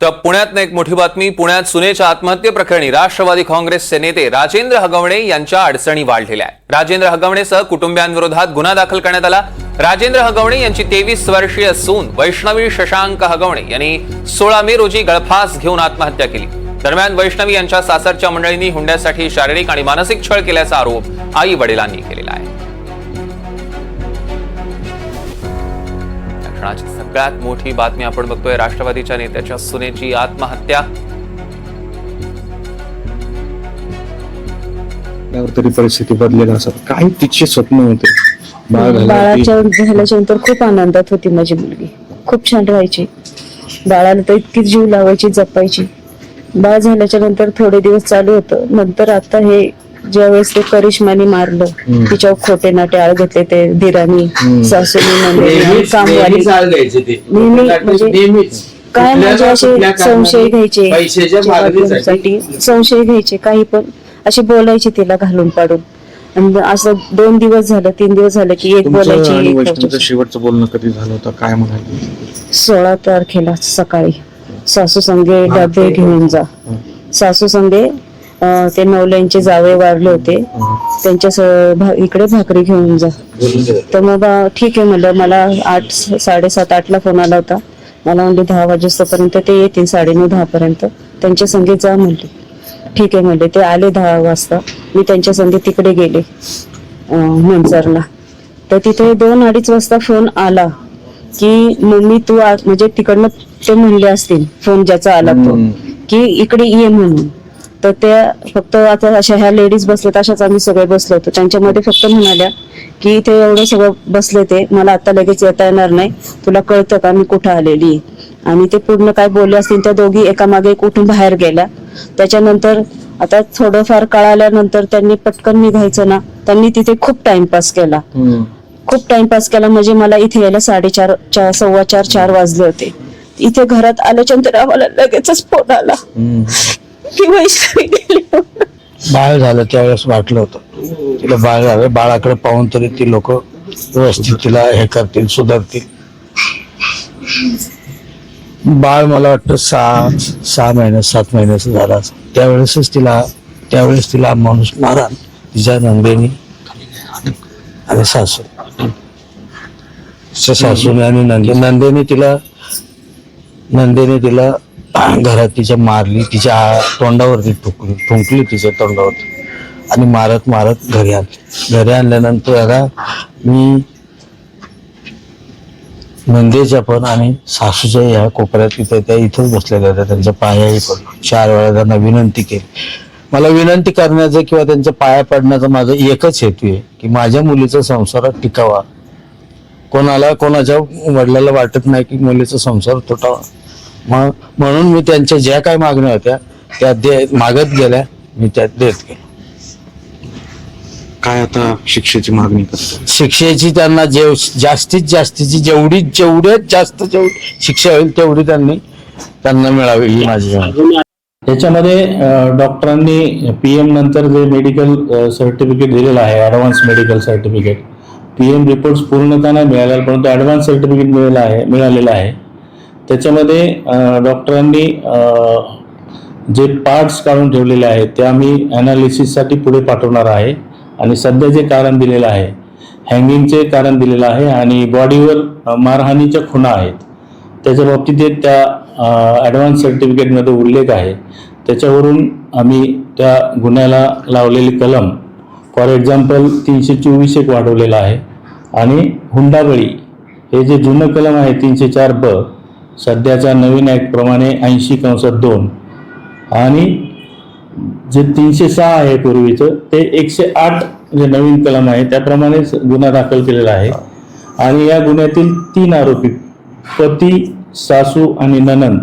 तर पुण्यात एक मोठी बातमी. पुण्यात सुनेच्या आत्महत्येप्रकरणी राष्ट्रवादी काँग्रेसचे नेते राजेंद्र हगवणे यांच्या अडचणी वाढलेल्या आहेत. राजेंद्र हगवणेसह कुटुंबियांविरोधात गुन्हा दाखल करण्यात आला. राजेंद्र हगवणे यांची तेवीस वर्षीय सून वैष्णवी शशांक हगवणे यांनी सोळा मे रोजी गळफास घेऊन आत्महत्या केली. दरम्यान वैष्णवी यांच्या सासरच्या मंडळींनी हुंड्यासाठी शारीरिक आणि मानसिक छळ केल्याचा आरोप आई वडिलांनी केलेला आहे. क्षणाची सगळ्यात मोठी बातमी आपण बघतोय राष्ट्रवादीच्या नेत्याच्या सुनेची आत्महत्या. त्यावर तरी परिस्थिती बदलेल असं. काय तिचे स्वप्न होते? बाळाच्या झाल्याच्यानंतर खूप आनंदात होती माझी मुलगी. खूप छान राहायची. बाळाला तर इतकी जीव लावायची जपायची. बाळ झाल्याच्यानंतर थोडे दिवस चालू होतं. नंतर आता हे ज्यावेळेस ते करिश्माने मारलं तिच्यावर खोटे नाटे आळ घेतले ते दिरानी सासूनी नंदेनी कामवाली नेहमी म्हणजे काय म्हणजे असे संशय घ्यायचे साठी संशय घ्यायचे काही पण. असे बोलायचे तिला घालून पाडून. आणि असं दोन दिवस झालं तीन दिवस झालं की एक बोलायची. शेवटचं बोलणं कधी झालं होतं? काय म्हणाले सोळा तारखेला सकाळी. सासू संगे डबे घेऊन जा. सासू संगे ते नवल्यांचे जावे वारले होते. त्यांच्या इकडे भाकरी घेऊन जा. तर मग ठीक आहे म्हणलं. मला आठ साडेसात आठला फोन आला होता. मला म्हणले दहा वाजेपर्यंत ते येतील साडेनऊ दहा पर्यंत त्यांच्या संगे जा म्हणले. ठीक आहे म्हणले. ते आले दहा वाजता. मी त्यांच्या संगे तिकडे गेले अं, मंचरला तर तिथे दोन अडीच वाजता फोन आला की मम्मी तू आज म्हणजे तिकडनं ते म्हणले असतील फोन ज्याचा आला तो की इकडे ये म्हणून. तर त्या फक्त आता अशा ह्या लेडीज बसलेत अशाच आम्ही सगळे बसलो होतो. त्यांच्यामध्ये फक्त म्हणाल्या की इथे एवढं सगळं बसले ते मला आता लगेच येता येणार नाही. तुला कळतं का मी कुठं आलेली? आणि ते पूर्ण काय बोलले असतील त्या दोघी एकामागे एक उठून बाहेर गेल्या. त्याच्यानंतर आता थोडंफार कळाल्यानंतर त्यांनी पटकन निघायचं ना त्यांनी तिथे खूप टाइमपास केला. खूप टाइमपास केला म्हणजे मला इथे यायला साडेचार चार सव्वा चार चार वाजले होते. इथे घरात आल्याच्यानंतर आम्हाला लगेचच फोन आला. ती वैष्णवी गेली बाळ झालं त्यावेळेस वाटलं होतं. तिला बाळ झालं. बाळाकडे पाहून तरी ती लोक व्यवस्थित तिला हे करतील सुधारतील. बाळ मला वाटतं सहा सहा महिने सात महिन्याचं झाला त्यावेळेसच तिला त्यावेळेस तिला माणूस मारा तिच्या नंदेनी आणि सासू. सासूने आणि नंदे नंदेने तिला नंदेने तिला घरात तिच्या मारली तिच्या तोंडावरती ठुकली ठुंकली तिच्या तोंडावरती. आणि मारत मारत घरी आणली घरी आणल्यानंतर आता मी नंदेच्या पण आणि सासूच्या या कोपऱ्यात तिथे त्या इथंच बसलेल्या होत्या. त्यांच्या पायाही पण चार वेळा त्यांना विनंती केली. मला विनंती करण्याचं किंवा त्यांच्या पाया पडण्याचा माझा एकच हेतू आहे की माझ्या मुलीचा संसार टिकावा. कोणाला कोणाच्या वडिलाला वाटत नाही की मुलीचा संसार तुटावा. म्हणून मी त्यांच्या ज्या काही मागण्या होत्या त्या दे मागत गेल्या मी त्या देत गेलो. काय आता शिक्षेची मागणी करतो? शिक्षेची त्यांना जे जास्तीत जास्तीची जेवढी जेवढ्यात जास्त जेवढी शिक्षा होईल तेवढी त्यांनी त्यांना मिळावी ही माझी विनंती. याच्यामध्ये अ, डॉक्टरांनी पीएम नंतर जे मेडिकल सर्टिफिकेट दिलेलं आहे advance medical certificate PM reports पूर्णतः नाही मिळाल्या परंतु ॲडव्हान्स सर्टिफिकेट मिळालं आहे मिळालेलं आहे. त्याच्यामध्ये डॉक्टरांनी जे पार्ट्स काढून ठेवलेले आहेत ते आम्ही ॲनालिसिससाठी पुढे पाठवणार आहे. आणि सध्या जे कारण दिलेलं आहे हँगिंगचे कारण दिलेलं आहे आणि बॉडीवर मारहाणीच्या खुणा आहेत. त्याच्या बाबतीत जे त्या ॲडव्हान्स सर्टिफिकेटमध्ये उल्लेख आहे. त्याच्यावरून आम्ही त्या गुन्ह्याला लावलेली कलम फॉर एक्झाम्पल तीनशे चोवीस एक वाढवलेला आहे. आणि हुंडाबळी हे जे जुनं कलम आहे तीनशे चार ब सध्याच्या नवीन ॲक्टप्रमाणे ऐंशी कंसात दोन. आणि जे तीनशे सहा आहे पूर्वीचं ते एकशे आठ जे नवीन कलम आहे त्याप्रमाणे गुन्हा दाखल केलेला आहे. आणि या गुन्ह्यातील तीन आरोपी पती सासू आणि ननन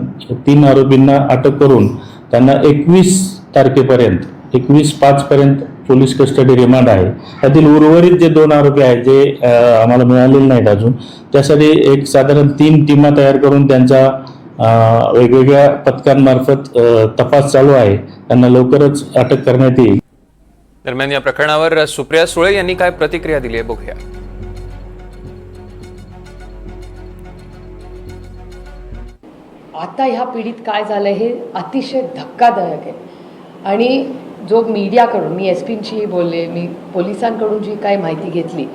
तीन आरोपींना अटक करून त्यांना एकवीस तारखेपर्यंत एकवीस पाच पर्यंत पोलीस कस्टडी रिमांड आहे. त्यातील उर्वरित जे दोन आरोपी आहेत जे आम्हाला मिळालेले नाहीत अजून त्यासाठी एक साधारण तीन टीमा तयार करून त्यांचा वेगवेगळ्या पथकांमार्फत तपास चालू आहे. त्यांना लवकरच अटक करण्यात येईल. दरम्यान या प्रकरणावर सुप्रिया सुळे यांनी काय प्रतिक्रिया दिली आहे बघूया. आता ह्या पिढीत काय झालं हे अतिशय धक्कादायक आहे. आणि जो मीडियाकडून मी एस पींशीही बोलले मी पोलिसांकडून जी काही माहिती घेतली.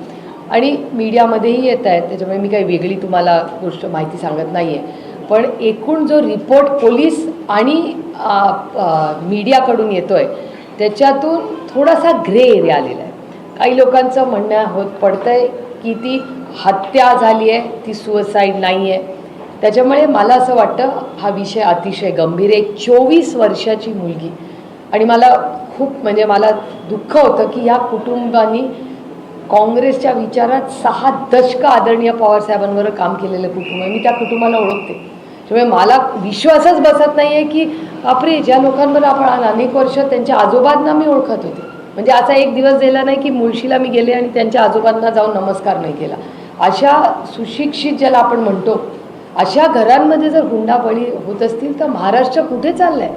आणि मीडियामध्येही येत आहेत त्याच्यामुळे मी काही वेगळी तुम्हाला गोष्ट माहिती सांगत नाही आहे पण एकूण जो रिपोर्ट पोलीस आणि मीडियाकडून येतो आहे त्याच्यातून थोडासा ग्रे एरिया आलेला आहे. काही लोकांचं म्हणणं होत पडतं आहे की ती हत्या झाली आहे ती सुसाईड नाही आहे. त्याच्यामुळे मला असं वाटतं हा विषय अतिशय गंभीर आहे. चोवीस वर्षाची मुलगी आणि मला खूप म्हणजे मला दुःख होतं की या कुटुंबानी काँग्रेसच्या विचारात सहा दशक आदरणीय पवारसाहेबांवर काम केलेलं कुटुंब आहे. मी त्या कुटुंबाला ओळखते. त्यामुळे मला विश्वासच बसत नाही आहे की बापरे ज्या लोकांवर आपण अनेक वर्ष त्यांच्या आजोबांना मी ओळखत होते. म्हणजे असा एक दिवस गेला नाही की मुळशीला मी गेले आणि त्यांच्या आजोबांना जाऊन नमस्कार नाही केला. अशा सुशिक्षित ज्याला आपण म्हणतो अशा घरांमध्ये जर हुंडाबळी होत असतील तर महाराष्ट्र कुठे चाललाय?